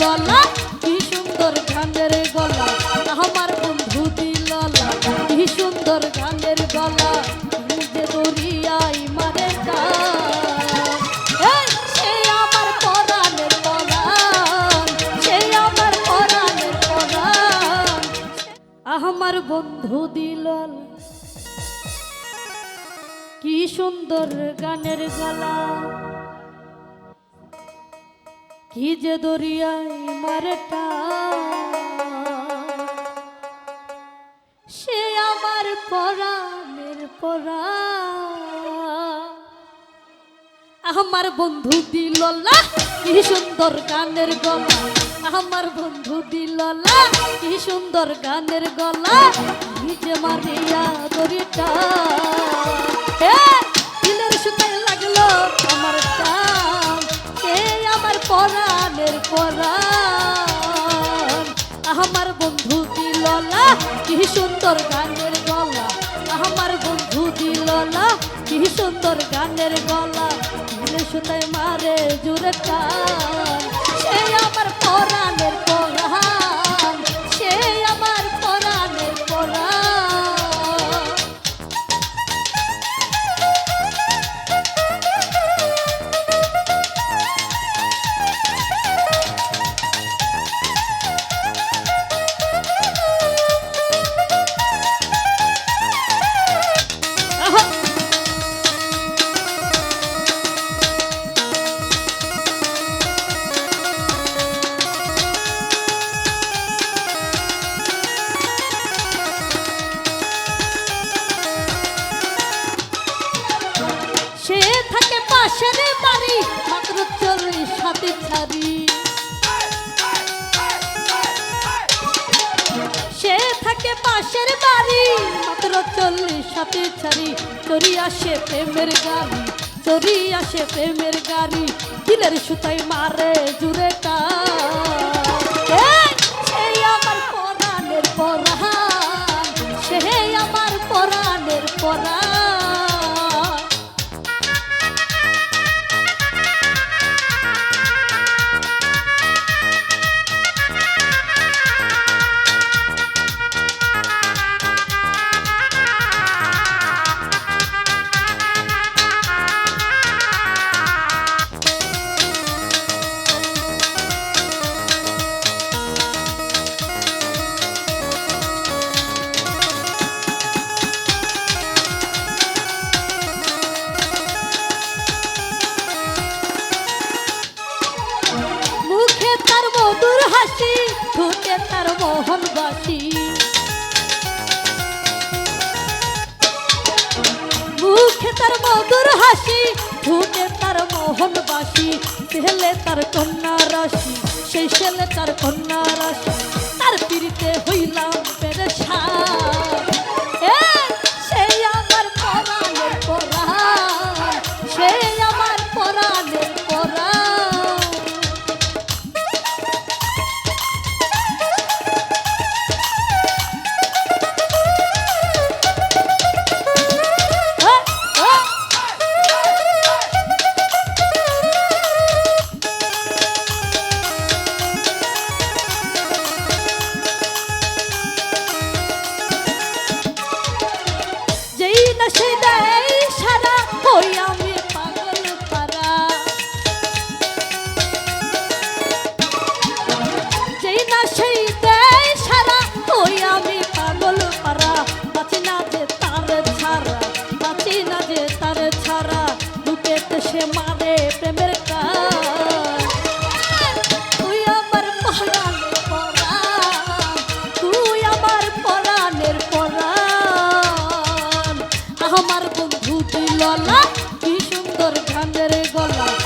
দিলালা কি সুন্দর গানের গলা। আমার বন্ধু দিলালা কি সুন্দর গানের গলা। নিজে দরিয়াই মারে আমার বন্ধু দিলাল কি সুন্দর গানের গলা। যে দরিয়ায় মারটা। সে আমার পরাণের পরা। আমার বন্ধু দিললা কি সুন্দর গানের গলা। আমার বন্ধু দিললা কি সুন্দর গানের গলা। কি যে মারিয়া দড়িটা। এ, পরাণ আমার বন্ধু দিললা কি সুন্দর গানের গলা। আমার বন্ধু দিললা কি সুন্দর গানের গলা। সুতায় মারে জুড়ে টান পাশের বাড়ি, মাত্র চল্লিশ সাথে ছাড়ি। সে থাকে পাশের বাড়ি, মাত্র চল্লিশ সাথে ছাড়ি। চরি আসে প্রেমের গাড়ি চরি আসে প্রেমের গাড়ি, দিলের সুতাই মারে জুড়ে সেই আমার পরাণের পরাণ সে আমার পরাণের পরাণ। মধুর হাসি ঠোঁটে তার মোহন বাসি মুখে তার মধুর হাসি ঠোঁটে তার মোহন বাসি ছেলে তার কন্যা রাশি সেই ছেলে তার কন্যা রাশি। ফুটিল কি সুন্দর গানের গলা।